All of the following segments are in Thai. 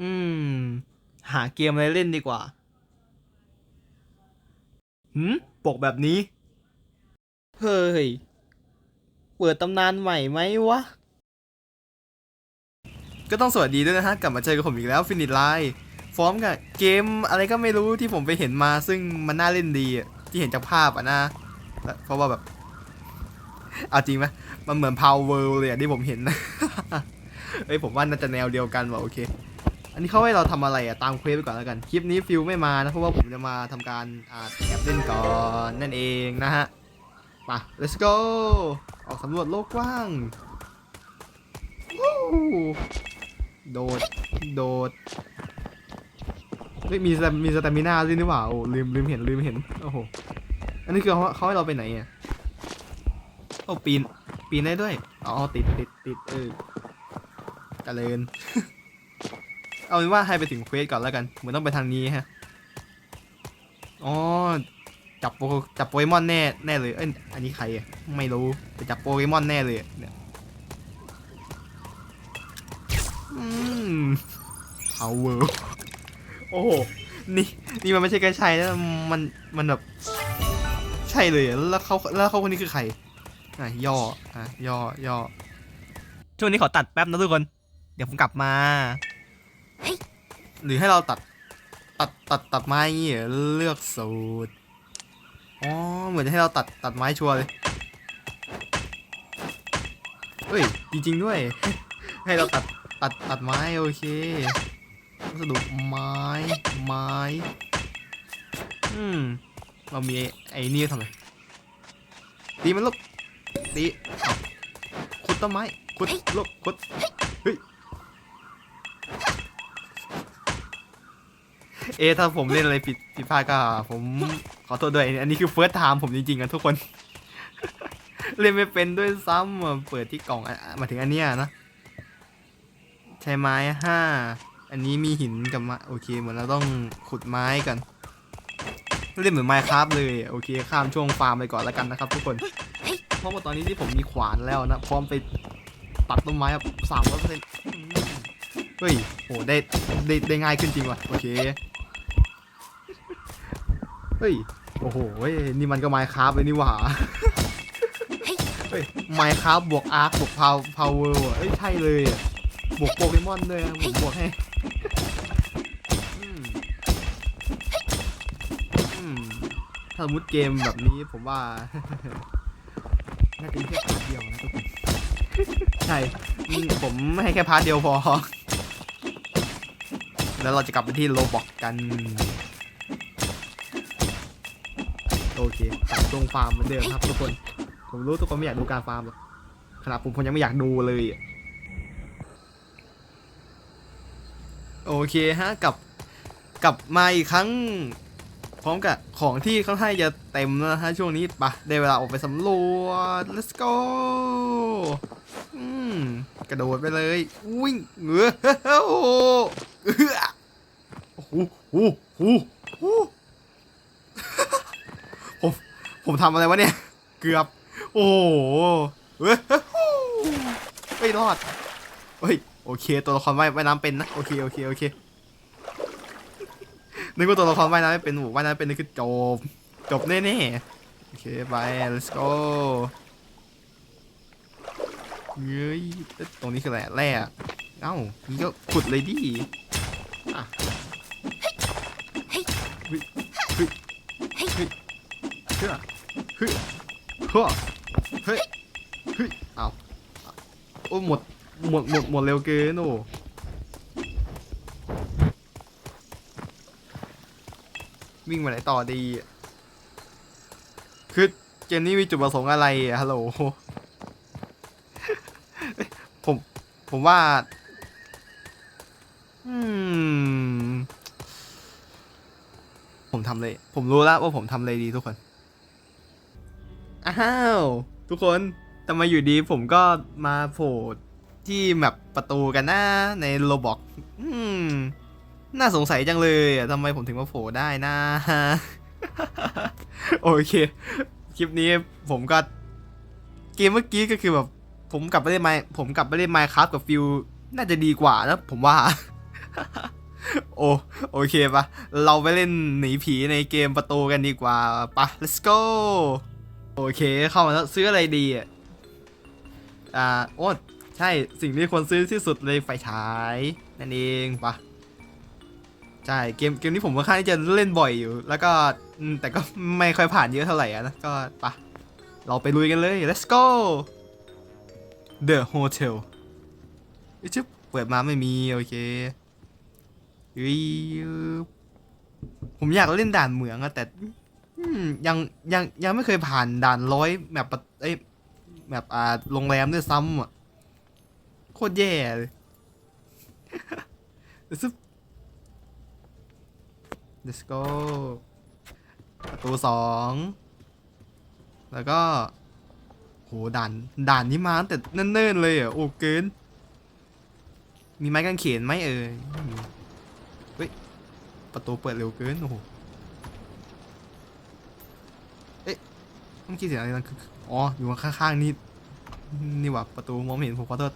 อืม หาเกมอะไรเล่นดีกว่าหืมปกแบบนี้ เฮ้ย เปิดตำนานใหม่ไหมวะ ก็ต้องสวัสดีด้วยนะฮะ กลับมาเจอกับผมอีกแล้วฟินิ h ไลน์ฟอร์มกับเกมอะไรก็ไม่รู้ที่ผมไปเห็นมาซึ่งมันน่าเล่นดีที่เห็นจากภาพอะนะ เพราะว่าแบบเอาจริงไหมมันเหมือน Power World เลยอะที่ผมเห็นนะเอ้ยผมว่าน่าจะแนวเดียวกันว่ะโอเค อันนี้เขาให้เราทำอะไรอะตามเควสไปก่อนแล้วกัน คลิปนี้ฟิลไม่มานะ เพราะว่าผมจะมาทำการอ่าแอบเล่นก่อนนั่นเองนะฮะมา let's go ออกสำรวจโลกกว้างโดด โดดเฮ้ยมีแตมมีสแตมิน่าด้วยนี่หว่าโอ้ลืมลืมเห็นลืมเห็น โอ้โห อันนี้คือเขาเขาให้เราไปไหนอะโอ้ปีน ปีนได้ด้วย อ๋อ ติดติดติดเออเจริญ เอาเป็นว่าให้ไปถึงเควสก่อนแล้วกันเหมือนต้องไปทางนี้ฮะอ๋อจับโปจับโปเกมอนแน่แน่เลยเอ้ยอันนี้ใครอะไม่รู้แต่จับโปเกมอนแน่เลยเนี่ยอืม power โอ้โหนี่นี่มันไม่ใช่แค่ใช่นะมันมันแบบใช่เลยแล้วเขาแล้วเขาคนนี้คือใครอะย่ออะย่อย่อช่วงนี้ขอตัดแป๊บนะทุกคน เดี๋ยวผมกลับมา หรือให้เราตัด ตัดตัดตัดไม้อย่างงี้เหรอเลือกสูตร อ๋อ เหมือนจะให้เราตัดตัดไม้ชัวร์เลย เฮ้ย จริง ๆ ด้วย ให้เราตัดตัดตัดไม้โอเควัสดุไม้ไม้ อืม เรามีไอ้ไอ้นี่ทำไมตีมันลูกตีขุดต้นไม้ขุดลูกขุดเฮ้ย เอะถ้าผมเล่นอะไรผิดผิดพลาดก็ผมขอโทษด้วย อันนี้คือเฟิร์สไทม์ผมจริงๆอะทุกคน เล่นไม่เป็นด้วยซ้ำอะเปิดที่กล่องอะมาถึงอันเนี้ยนะ ใช้ไม้ห้า อันนี้มีหินกับไม้โอเคเหมือนเราต้องขุดไม้กัน เล่นเหมือนไมค์ครับเลย โอเค ข้ามช่วงฟาร์มไปก่อนแล้วกันนะครับ ทุกคน เพราะว่าตอนนี้ที่ผมมีขวานแล้วนะ พร้อมไปตัดต้นไม้สามร้อยเปอร์เซ็นต์เฮ้ยโหได้ได้ได้ง่ายขึ้นจริงว่ะ โอเค ฮ้ย โอ้โหเฮ้ยนี่มันก็ไมค์ครับเลยนี่หว่าเฮ้ยไมค์ครับบวกอาร์คบวกพาวพาวเวอร์เอ้ยใช่เลยอะบวกโปเกมอนด้วยอะผมบวกให้อืมอืมถ้าสมมติเกมแบบนี้ผมว่า น่าจะมีแค่พาร์ทเดียวนะทุกคน ใช่อืมผมให้แค่พาร์ทเดียวพอ แล้วเราจะกลับไปที่โลบอกกัน อเคกับตรงฟาร์มเหมือนเดิมครับทุกคน ผมรู้ทุกคนไม่อยากดูการฟาร์มหรอกขนาดผมผมยังไม่อยากดูเลยอะโอเคฮะกับกลับมาอีกครั้ง พร้อมกับของที่ค่อนข้างจะเต็มแล้วนะฮะช่วงนี้ปะได้เวลาออกไปสำรวจ let's go อืมกระโดดไปเลยวิ่งเงือโอ้โหโอ้โหโอ้โหโอ้ ผมทำอะไรวะเนี่ย เกือบ โอ้โหเฮ้ยไม่รอดเฮ้ยโอเค ตัวละครว่ายว่ายน้ำเป็นนะโอเคโอเคโอเคนึกว่าตัวละครว่ายน้ำไม่เป็นหมูว่ายน้ำเป็นนี่คือจบจบแน่ๆโอเคไป let's go เฮ้ยเอ๊ะตรงนี้คืออะไรอะแร่อะเอ้านี่ก็ขุดเลยดิอะเฮ้ย เฮ้ยเฮ้ยเฮ้ยเฮ้ยเอาโอ้หมดหมดหมดหมดเร็วเกินโอ้วิ่งไปไหนต่อดี คือเจนนี่มีจุดประสงค์อะไรอะฮัลโหล ผม ผมว่า อืม ผมทำเลย ผมรู้แล้วว่าผมทำเลยดีทุกคน อ้าว ทุกคนทำไมอยู่ดีผมก็มาโผล่ที่แมปประตูกันนะในโลบอกอืมน่าสงสัยจังเลยอะทำไมผมถึงมาโผล่ได้นะโอเค คลิปนี้ผมก็ เกมเมื่อกี้ก็คือแบบ ผมกลับไปเล่นไมผมกลับไปเล่นไมค์ครับกับฟิลน่าจะดีกว่านะผมว่า โอ้โอเคปะเราไปเล่นหนีผีในเกมประตูกันดีกว่าปะ let's go โอเคเข้ามาแล้วซื้ออะไรดีอะอ่าโอ้ใช่สิ่งที่ควรซื้อที่สุดเลยไฟฉายนั่นเองปะใช่เกมเกมนี้ผมค่อนข้างที่จะเล่นบ่อยอยู่ แล้วก็แต่ก็ไม่ค่อยผ่านเยอะเท่าไหร่นะก็ปะเราไปลุยกันเลย let's go The Hotel อชึบเปิดมาไม่มี โอเคผมอยากเล่นด่านเหมืองอะแต่ ยังยังยังไม่เคยผ่านด่านร้อยแบบปเอ้ยแบบอ่าโรงแรมด้วยซ้ำอะ โคตรแย่เลยซึบ let's go ประตูสองแล้วก็ โหด่านด่านนี้มาตั้งแต่เนิ่นๆเลยอะโอ้เกิน มีไม้กางเขนไหมเอ่ยเฮ้ยประตูเปิดเร็วเกินโอ้โห เอ๊ะ เมื่อกี้เสียงอะไรนั่นคืออ๋อ อยู่ข้างๆนี่ นี่หว่าประตูมองไม่เห็นผมขอโทษ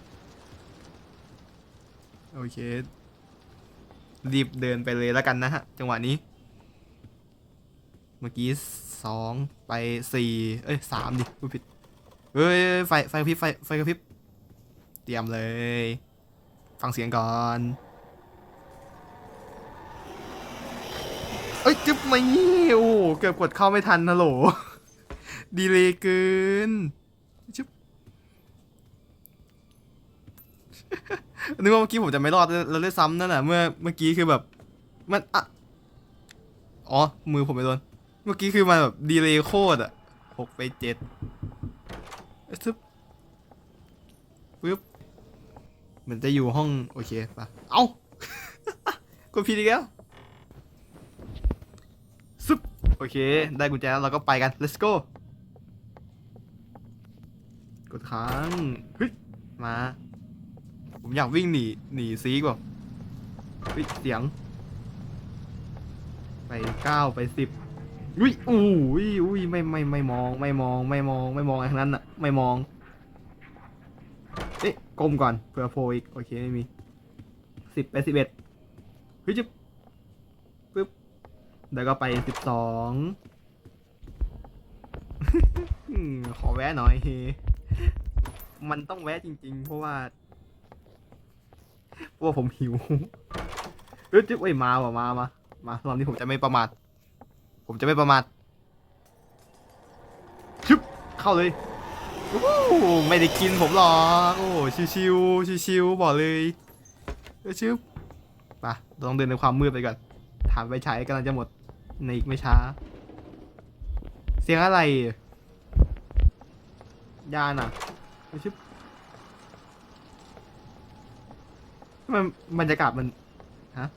โอเค รีบเดินไปเลยแล้วกันนะฮะ จังหวะนี้ เมื่อกี้สองไปสี่เอ้ยสามดิพูดผิดเฮ้ยไฟไฟกระพริบไฟไฟกระพริบเตรียมเลย ฟังเสียงก่อนเอ้ย จึ๊บไม่โอ้เกือบกดเข้าไม่ทันฮัลโหล ดีเลยเกินจึ๊บนึกว่าเมื่อกี้ผมจะไม่รอดแล้วเลยซ้ำนั่นน่ะเมื่อเมื่อกี้คือแบบ มันอะอ๋อ มือผมไปโดน เมื่อกี้คือมันแบบดีเลยโคตรอะหกไปเจ็ดซึบปึ๊บเหมือนจะอยู่ห้อง โอเคปะเอากดผิดอีกแล้วซึบโอเค ได้กุญแจแล้วเราก็ไปกัน let's go กดค้างเฮ้ยมา ผมอยากวิ่งหนีหนีซีกว่าเฮ้ยเสียง ไปเก้าไปสิบอุ้ยอู้ยอุ้ยไม่ไม่ไม่มองไม่มองไม่มองไม่มองอะไรทั้งนั้นอะไม่มองเอ๊ะก้มก่อนเผื่อโพลอีกโอเคไม่มีสิบไปสิบเอ็ดเฮ้ยจิ๊บปึ๊บแล้วก็ไปสิบสองขอแวะหน่อย มันต้องแวะจริง ๆ เพราะว่าเพราะว่าผมหิวเฮ้ยจิ๊บเอ้ยมาว่ะมามามารอบนี้ผมจะไม่ประมาทผมจะไม่ประมาทชึบเข้าเลยโอ้โหไม่ได้กินผมหรอกโอ้ชิวชิวชิวชิวๆบอกเลยเออชึบไปเราต้องเดินในความมืดไปก่อนถามไปฉายกำลังจะหมดในอีกไม่ช้า เสียงอะไรยานอะ เอชึบมันบรรยากาศมันฮะ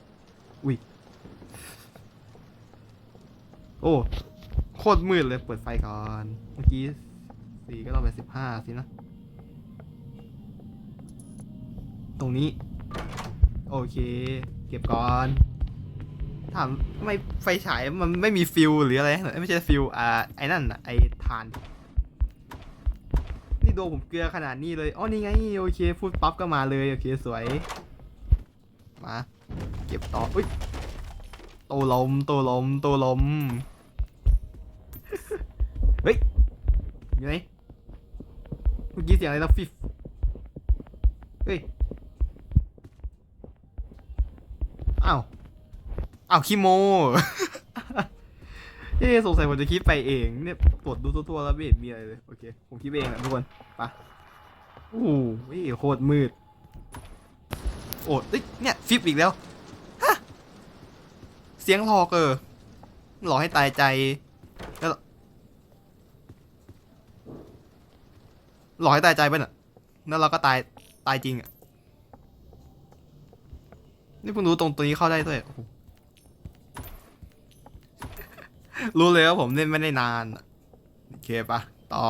อุ้ยโอ้โคตรมืดเลยเปิดไฟก่อน เมื่อกี้สี่ก็ต้องเป็นสิบห้าสินะ ตรงนี้ โอเค เก็บก่อนถามทำไมไฟฉายมันไม่มีฟิลหรืออะไรไม่ใช่ฟิลอ่าไอ้นั่นอะไอ้ทาน นี่โดนผมเกลือขนาดนี้เลยอ๋อนี่ไงโอเคพูดปั๊บก็มาเลยโอเคสวย มา เก็บต่ออุ้ยโตลมโตลมโตลมเฮ้ยอยู่ไหนเมื่อกี้เสียงอะไรนะฟิฟเฮ้ยอ้าวอ้าวคิโม เอ๊สงสัยผมจะคิดไปเองเนี่ยตรวจดูตัวๆแล้วไม่เห็นมีอะไรเลยโอเคผมคิดเองแหละทุกคนไปะโอ้โหโคตรมืดโอ้ยเนี่ยฟิปอีกแล้วฮะเสียงหลอกเออหลอกให้ตายใจแล้วหลอกให้ตายใจไปน่ะแล้วเราก็ตายตายจริงอะนี่เพิ่งรู้ตรงตัวนี้เข้าได้ด้วยโอ้โห รู้เลยว่าผมเล่นไม่ได้นาน โอเคปะต่อ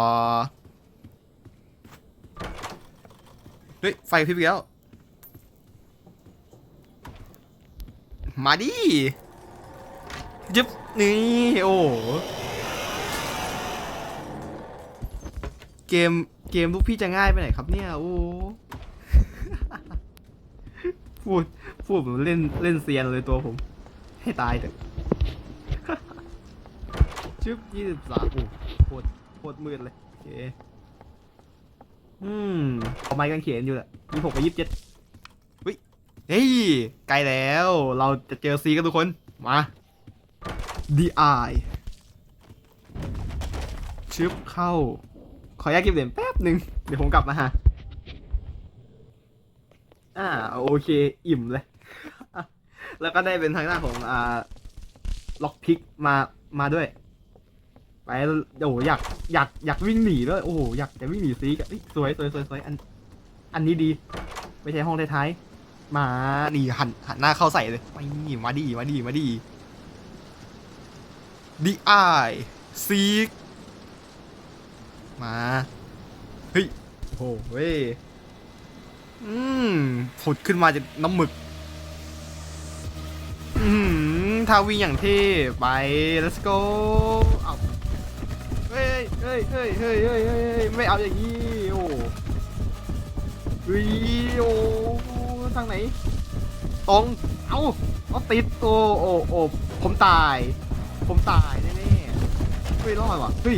เฮ้ย ไฟพริบอีกแล้ว มาดิยึบนี่ โอ้โเกม เกมลูกพี่จะง่ายไปไหนครับเนี่ย โอ้พูด พูดเหมือนเล่น เล่นเซียนเลยตัวผม ให้ตายเถอะ ชึบยี่สิบสามโอ้โคตรโคตรมืดเลยโอเคอืมเอาไม้กางเขนอยู่แหละยี่หกกับยี่สิบเจ็ดเฮ้ยเฮ้ยใกล้แล้ว เราจะเจอซีกันทุกคน มา The Eye ชึบเข้า ขออนุญาตเก็บเหรียญแป๊บหนึ่งเดี๋ยวผมกลับมาฮะอ่าโอเค อิ่มเลย แล้วก็ได้เป็นทางหน้านของอ่าล็อกพิกมามาด้วย ไปโอ้โหอยากอยากอยากวิ่งหนีด้วยโอ้โหอยากจะวิ่งหนีซีกอะสวยสวยสวยสวยอัน อันนี้ดี ไม่ใช่ห้องท้ายๆมานี่หันหันหน้าเข้าใส่เลยไม่มาดีมาดีมาดี The Eye Seek มาเฮ้ยโอ้เว้ยอืมผุดขึ้นมาจากน้ำหมึกอืมทาวิ่งอย่างเท่ไป let's go เฮ้ยเฮ้ยเฮ้ยเฮ้ยเฮ้ยไม่เอาอย่างนี้โอ้เฮ้ยโอ้ทางไหน ตรง เอาเอาติดโอ้โอ้โอ้ผมตาย ผมตายแน่ๆเฮ้ยรอดว่ะเฮ้ย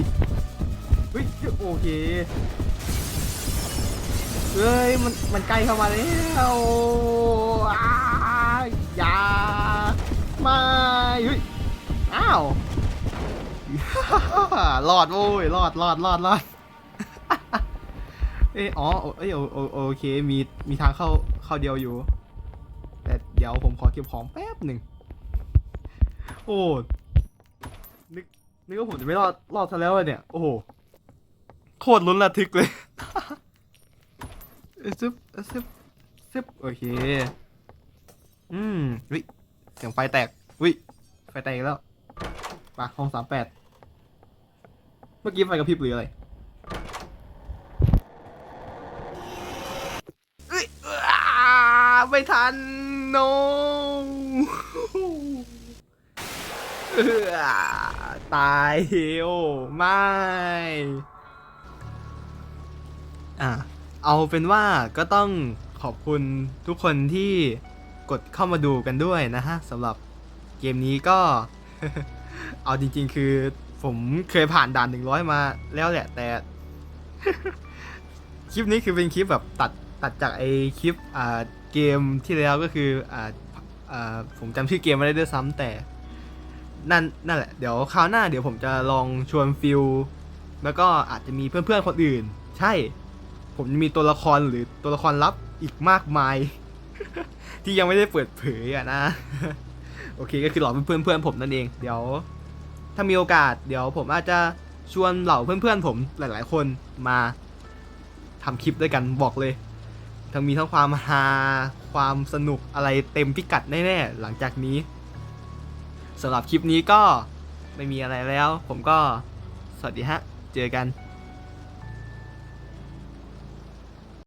เฮ้ยโอเคเฮ้ยมันมันใกล้เข้ามาแล้วอ้ายอย่าไม่เฮ้ยอ้าว รอดโว้ยรอดรอดรอดรอดเอ้ยอ๋อเอ้ยโอโอเคมีมีทางเข้าเข้าเดียวอยู่ แต่เดี๋ยวผมขอเก็บของแป๊บหนึ่งโอ้นึกนึกว่าผมจะไม่รอดรอดซะแล้วเนี่ย โอ้โหโคตรลุ้นระทึกเลยซึบซึบซึบโอเค อืมวิเสียงไฟแตกวิไฟแตกแล้วมาห้องสามแปด มื่อกี้ไฟกระพริบหรืออะไรเอ้ยอ้าไม่ทันโนเออตายเฮวไม่ อะ เอาเป็นว่าก็ต้องขอบคุณทุกคนที่กดเข้ามาดูกันด้วยนะฮะสำหรับเกมนี้ก็ เอาจริงๆคือ ผมเคยผ่านด่าน100มาแล้วแหละ แต่ คลิปนี้คือเป็นคลิปแบบตัดตัดจากไอคลิปอ่าเกมที่แล้วก็คืออ่าอ่าผมจำชื่อเกมไม่ได้ด้วยซ้ำแต่ นั่นนั่นแหละ เดี๋ยวคราวหน้าเดี๋ยวผมจะลองชวนฟิลแล้วก็อาจจะมีเพื่อนๆคนอื่น ใช่ ผมมีตัวละครหรือตัวละครลับอีกมากมาย ที่ยังไม่ได้เปิดเผยอะนะ โอเคก็คือหล่าเพื่อนเพื่อนๆผมนั่นเอง เดี๋ยว ถ้ามีโอกาส เดี๋ยวผมอาจจะชวนเหล่าเพื่อนๆผมหลายๆ คนมาทำคลิปด้วยกันบอกเลย ทั้งมีทั้งความฮาความสนุกอะไรเต็มพิกัดแน่ๆหลังจากนี้สำหรับคลิปนี้ก็ไม่มีอะไรแล้ว ผมก็สวัสดีฮะ เจอกัน